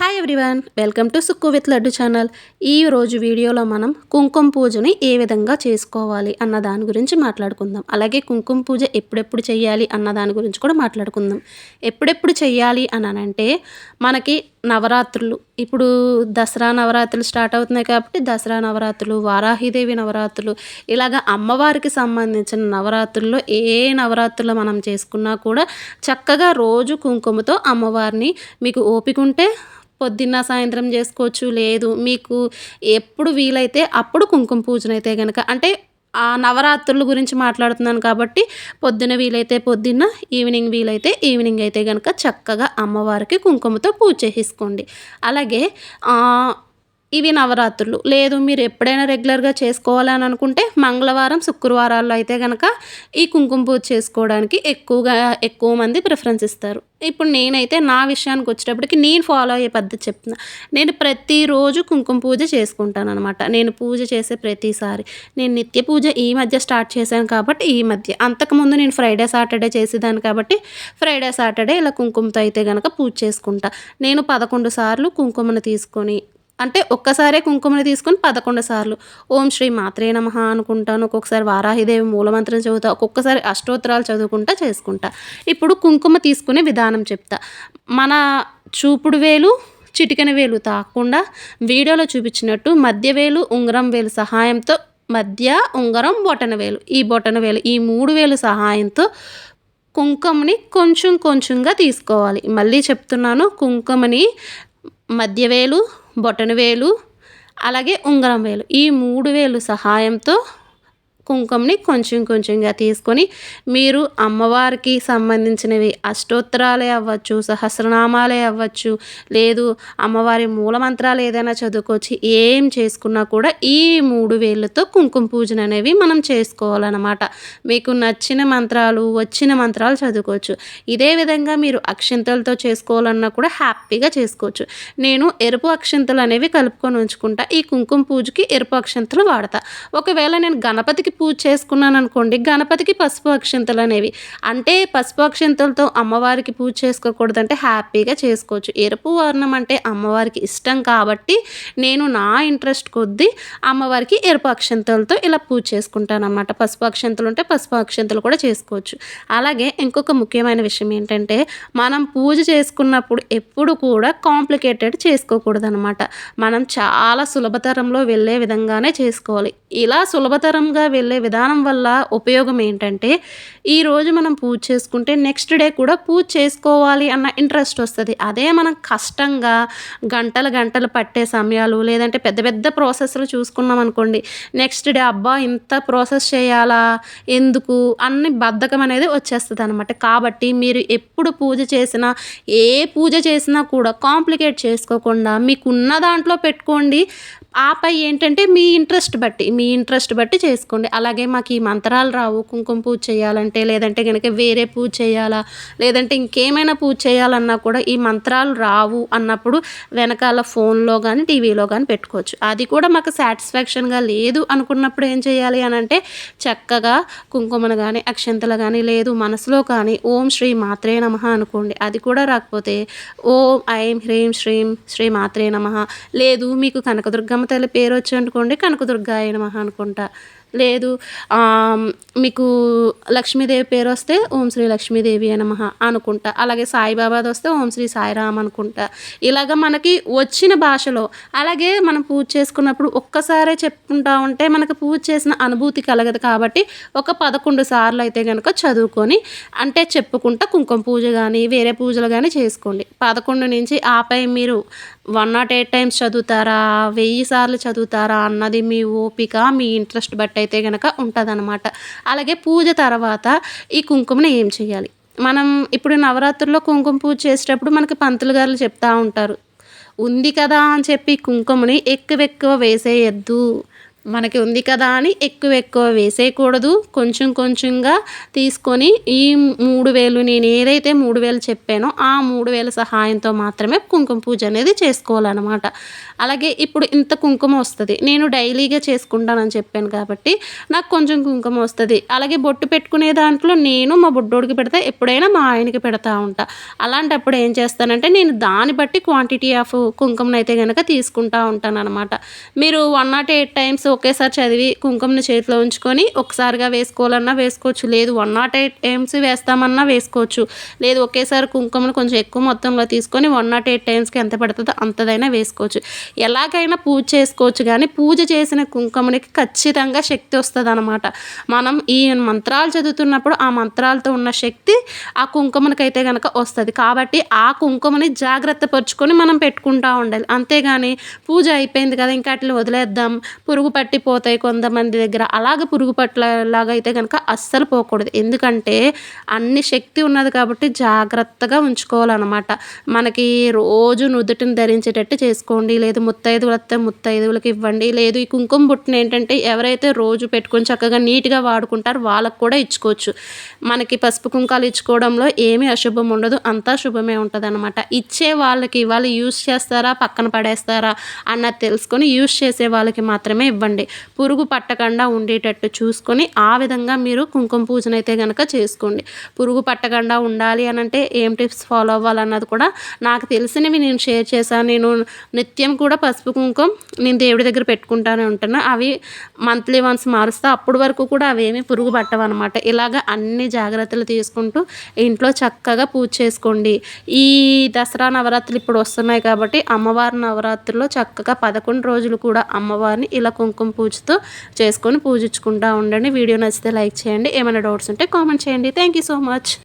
Hi everyone welcome to Sukku with Laddu channel ఈ రోజు వీడియోలో మనం కుంకుమ పూజని ఏ విధంగా చేసుకోవాలి అన్న దాని గురించి మాట్లాడుకుందాం. అలాగే కుంకుమ పూజ ఎప్పుడెప్పుడు చేయాలి అన్న దాని గురించి కూడా మాట్లాడుకుందాం. ఎప్పుడెప్పుడు చేయాలి అని అంటే మనకి నవరాత్రులు ఇప్పుడు దసరా నవరాత్రులు స్టార్ట్ అవుతున్నాయి కాబట్టి దసరా నవరాత్రులు వారాహిదేవి నవరాత్రులు ఇలాగ అమ్మవారికి సంబంధించిన నవరాత్రుల్లో ఏ నవరాత్రులు మనం చేసుకున్నా కూడా చక్కగా రోజు కుంకుమతో అమ్మవారిని మీకు ఓపిక ఉంటే పొద్దున్న సాయంత్రం చేసుకోవచ్చు లేదు. మీకు ఎప్పుడు వీలైతే అప్పుడు కుంకుమ పూజనైతే కనుక అంటే ఆ నవరాత్రుల గురించి మాట్లాడుతున్నాను కాబట్టి పొద్దున వీలైతే పొద్దున్న ఈవినింగ్ వీలైతే ఈవినింగ్ అయితే కనుక చక్కగా అమ్మవారికి కుంకుమతో పూజ చేసేసుకోండి. అలాగే ఇవి నవరాత్రులు. లేదు మీరు ఎప్పుడైనా రెగ్యులర్గా చేసుకోవాలని అనుకుంటే మంగళవారం శుక్రవారాల్లో అయితే కనుక ఈ కుంకుమ పూజ చేసుకోవడానికి ఎక్కువగా ఎక్కువ మంది ప్రిఫరెన్స్ ఇస్తారు. ఇప్పుడు నేనైతే నా విషయానికి వచ్చేటప్పటికి నేను ఫాలో అయ్యే పద్ధతి చెప్తున్నా. నేను ప్రతిరోజు కుంకుమ పూజ చేసుకుంటాను అనమాట నేను పూజ చేసే ప్రతిసారి. నేను నిత్య పూజ ఈ మధ్య స్టార్ట్ చేశాను కాబట్టి ఈ మధ్య. అంతకుముందు నేను ఫ్రైడే సాటర్డే చేసేదాన్ని కాబట్టి ఫ్రైడే సాటర్డే ఇలా కుంకుమతో అయితే కనుక పూజ చేసుకుంటా. నేను పదకొండు సార్లు కుంకుమను తీసుకొని అంటే ఒక్కసారే కుంకుమని తీసుకొని పదకొండు సార్లు. ఓం శ్రీ మాత్రే నమ అనుకుంటాను. ఒక్కొక్కసారి వారాహిదేవి మూలమంత్రం చదువుతా. ఒక్కొక్కసారి అష్టోత్తరాలు చదువుకుంటా చేసుకుంటా. ఇప్పుడు కుంకుమ తీసుకునే విధానం చెప్తా. మన చూపుడు వేలు చిటికెన వేలు తాకుండా వీడియోలో చూపించినట్టు మధ్య వేలు ఉంగరం వేలు సహాయంతో మధ్య ఉంగరం బొటన వేలు. ఈ బొటన వేలు ఈ మూడు వేలు సహాయంతో కుంకుమని కొంచెం కొంచెంగా తీసుకోవాలి. మళ్ళీ చెప్తున్నాను కుంకుమని మధ్యవేలు బొటనవేలు అలాగే ఉంగరం వేలు. ఈ మూడు వేలు సహాయంతో కుంకుమని కొంచెం కొంచెంగా తీసుకొని మీరు అమ్మవారికి సంబంధించినవి అష్టోత్తరాలే అవ్వచ్చు సహస్రనామాలే అవ్వచ్చు లేదు అమ్మవారి మూలమంత్రాలు ఏదైనా చదువుకోవచ్చు ఏం చేసుకున్నా కూడా ఈ మూడు వేళ్ళతో కుంకుమ పూజన అనేవి మనం చేసుకోవాలన్నమాట. మీకు నచ్చిన మంత్రాలు వచ్చిన మంత్రాలు చదువుకోవచ్చు. ఇదే విధంగా మీరు అక్షింతలతో చేసుకోవాలన్నా కూడా హ్యాపీగా చేసుకోవచ్చు. నేను ఎరుపు అక్షింతలు అనేవి కలుపుకొని ఉంచుకుంటా. ఈ కుంకుమ పూజకి ఎరుపు అక్షింతలు వాడతా. ఒకవేళ నేను గణపతికి పూజ చేసుకున్నాను అనుకోండి గణపతికి పసుపు అక్షంతలు అనేవి. అంటే పసుపు అక్షంతలతో అమ్మవారికి పూజ చేసుకోకూడదంటే హ్యాపీగా చేసుకోవచ్చు. ఎరుపు వర్ణం అంటే అమ్మవారికి ఇష్టం కాబట్టి నేను నా ఇంట్రెస్ట్ కొద్దీ అమ్మవారికి ఎరుపు అక్షంతలతో ఇలా పూజ చేసుకుంటాను అనమాట పసుపు అక్షంతలు ఉంటే పసుపు అక్షంతలు కూడా చేసుకోవచ్చు. అలాగే ఇంకొక ముఖ్యమైన విషయం ఏంటంటే మనం పూజ చేసుకున్నప్పుడు ఎప్పుడు కూడా కాంప్లికేటెడ్ చేసుకోకూడదు అనమాట మనం చాలా సులభతరంలో వెళ్ళే విధంగానే చేసుకోవాలి. ఇలా సులభతరంగా వెళ్ళే విధానం వల్ల ఉపయోగం ఏంటంటే ఈరోజు మనం పూజ చేసుకుంటే నెక్స్ట్ డే కూడా పూజ చేసుకోవాలి అన్న ఇంట్రెస్ట్ వస్తుంది. అదే మనం కష్టంగా గంటలు గంటలు పట్టే సమయాలు లేదంటే పెద్ద పెద్ద ప్రాసెస్లు చూసుకున్నాం అనుకోండి నెక్స్ట్ డే అబ్బా ఇంత ప్రాసెస్ చేయాలా ఎందుకు అన్ని బద్ధకం అనేది వచ్చేస్తుంది అనమాట కాబట్టి మీరు ఎప్పుడు పూజ చేసినా ఏ పూజ చేసినా కూడా కాంప్లికేట్ చేసుకోకుండా మీకున్న దాంట్లో పెట్టుకోండి ఆపై ఏంటంటే మీ ఇంట్రెస్ట్ బట్టి మీ ఇంట్రెస్ట్ బట్టి చేసుకోండి. అలాగే మాకు ఈ మంత్రాలు రావు కుంకుమ పూజ చేయాలంటే లేదంటే కనుక వేరే పూజ చేయాలా లేదంటే ఇంకేమైనా పూజ చేయాలన్నా కూడా ఈ మంత్రాలు రావు అన్నప్పుడు వెనకాల ఫోన్లో కానీ టీవీలో కానీ పెట్టుకోవచ్చు. అది కూడా మాకు సాటిస్ఫాక్షన్గా లేదు అనుకున్నప్పుడు ఏం చేయాలి అని అంటే చక్కగా కుంకుమను కానీ అక్షంతలు కానీ లేదు మనసులో కానీ ఓం శ్రీ మాత్రే నమ అనుకోండి. అది కూడా రాకపోతే ఓం ఐం హ్రీం శ్రీం శ్రీ మాత్రే నమ లేదు మీకు కనకదుర్గ దుర్గమ్మ తల్లి పేరు వచ్చి అనుకోండి కనకదుర్గాయ మహా అనుకుంటా. లేదు. మీకు లక్ష్మీదేవి పేరు వస్తే ఓం శ్రీ లక్ష్మీదేవి నమ అనుకుంటా. అలాగే సాయిబాబాది వస్తే ఓం శ్రీ సాయిరామ్ అనుకుంటా. ఇలాగ మనకి వచ్చిన భాషలో అలాగే మనం పూజ చేసుకున్నప్పుడు ఒక్కసారే చెప్పుకుంటా ఉంటే మనకు పూజ చేసిన అనుభూతి కలగదు కాబట్టి ఒక పదకొండు సార్లు అయితే కనుక చదువుకొని అంటే చెప్పుకుంటా కుంకుమ పూజ కానీ వేరే పూజలు కానీ చేసుకోండి. పదకొండు నుంచి ఆపై మీరు వన్ నాట్ ఎయిట్ టైమ్స్ చదువుతారా వెయ్యి సార్లు చదువుతారా అన్నది మీ ఓపిక మీ ఇంట్రెస్ట్ బట్టి అయితే కనుక ఉంటుందన్నమాట. అలాగే పూజ తర్వాత ఈ కుంకుమని ఏం చేయాలి? మనం ఇప్పుడు నవరాత్రుల్లో కుంకుమ పూజ చేసేటప్పుడు మనకి పంతులు గారు చెప్తా ఉంటారు. ఉంది కదా అని చెప్పి కుంకుమని ఎక్కువ ఎక్కువ వేసేయద్దు. మనకి ఉంది కదా అని ఎక్కువ ఎక్కువ వేసేయకూడదు. కొంచెం కొంచెంగా తీసుకొని ఈ మూడు వేలు నేను ఏదైతే మూడు వేలు చెప్పానో ఆ మూడు వేల సహాయంతో మాత్రమే కుంకుమ పూజ అనేది చేసుకోవాలన్నమాట. అలాగే ఇప్పుడు ఇంత కుంకుమ వస్తుంది. నేను డైలీగా చేసుకుంటానని చెప్పాను కాబట్టి నాకు కొంచెం కుంకుమ వస్తుంది. అలాగే బొట్టు పెట్టుకునే దాంట్లో నేను మా బుడ్డోడికి పెడితే ఎప్పుడైనా మా ఆయనకి పెడతా ఉంటా. అలాంటప్పుడు ఏం చేస్తానంటే నేను దాన్ని బట్టి క్వాంటిటీ ఆఫ్ కుంకుమనైతే అయితే కనుక తీసుకుంటా ఉంటాను అనమాట మీరు వన్ నాట్ ఎయిట్ టైమ్స్ ఒకేసారి చదివి కుంకుమని చేతిలో ఉంచుకొని ఒకసారిగా వేసుకోవాలన్నా వేసుకోవచ్చు. లేదు వన్ నాట్ ఎయిట్ టైమ్స్ వేస్తామన్నా వేసుకోవచ్చు. లేదు ఒకేసారి కుంకుమను కొంచెం ఎక్కువ మొత్తంలో తీసుకొని వన్ నాట్ ఎయిట్ టైమ్స్కి ఎంత పడుతుందో అంతదైనా వేసుకోవచ్చు. ఎలాగైనా పూజ చేసుకోవచ్చు కానీ పూజ చేసిన కుంకుమనికి ఖచ్చితంగా శక్తి వస్తుంది అనమాట మనం ఈ మంత్రాలు చదువుతున్నప్పుడు ఆ మంత్రాలతో ఉన్న శక్తి ఆ కుంకుమనికైతే కనుక వస్తుంది. కాబట్టి ఆ కుంకుమని జాగ్రత్త పరుచుకొని మనం పెట్టుకుంటూ ఉండాలి. అంతేగాని పూజ అయిపోయింది కదా ఇంకా అట్లా వదిలేద్దాం. పురుగు పట్టిపోతాయి కొంతమంది దగ్గర. అలాగ పురుగు పట్టలాగా అయితే కనుక అస్సలు పోకూడదు. ఎందుకంటే అన్ని శక్తి ఉన్నది కాబట్టి జాగ్రత్తగా ఉంచుకోవాలన్నమాట. మనకి రోజు నుదుటిని ధరించేటట్టు చేసుకోండి. లేదు ముత్తైదువులు వస్తే ముత్తైదువులకి ఇవ్వండి. లేదు ఈ కుంకుమ బుట్టును ఏంటంటే ఎవరైతే రోజు పెట్టుకొని చక్కగా నీట్గా వాడుకుంటారో వాళ్ళకు కూడా ఇచ్చుకోవచ్చు. మనకి పసుపు కుంకాలు ఇచ్చుకోవడంలో ఏమీ అశుభం ఉండదు. అంతా శుభమే ఉంటుంది అనమాట ఇచ్చే వాళ్ళకి వాళ్ళు యూస్ చేస్తారా? పక్కన పడేస్తారా? అన్నది తెలుసుకొని యూస్ చేసే వాళ్ళకి మాత్రమే ఇవ్వండి. పురుగు పట్టకుండా ఉండేటట్టు చూసుకొని ఆ విధంగా మీరు కుంకుమ పూజనైతే కనుక చేసుకోండి. పురుగు పట్టకుండా ఉండాలి అని అంటే ఏం టిప్స్ ఫాలో అవ్వాలన్నది కూడా నాకు తెలిసినవి నేను షేర్ చేశాను. నేను నిత్యం కూడా పసుపు కుంకుమ నేను దేవుడి దగ్గర పెట్టుకుంటానే ఉంటాను అవి మంత్లీ వన్స్ మారుస్తా. అప్పటి వరకు కూడా అవేమీ పురుగు పట్టవన్నమాట ఇలాగ అన్ని జాగ్రత్తలు తీసుకుంటూ ఇంట్లో చక్కగా పూజ చేసుకోండి. ఈ దసరా నవరాత్రులు ఇప్పుడు వస్తున్నాయి కాబట్టి అమ్మవారి నవరాత్రుల్లో చక్కగా పదకొండు రోజులు కూడా అమ్మవారిని ఇలా కుంకుమ పూజతో చేసుకొని పూజించుకుంటూ ఉండండి. వీడియో నచ్చితే లైక్ చేయండి. ఏమైనా డౌట్స్ ఉంటే కామెంట్ చేయండి. Thank you so much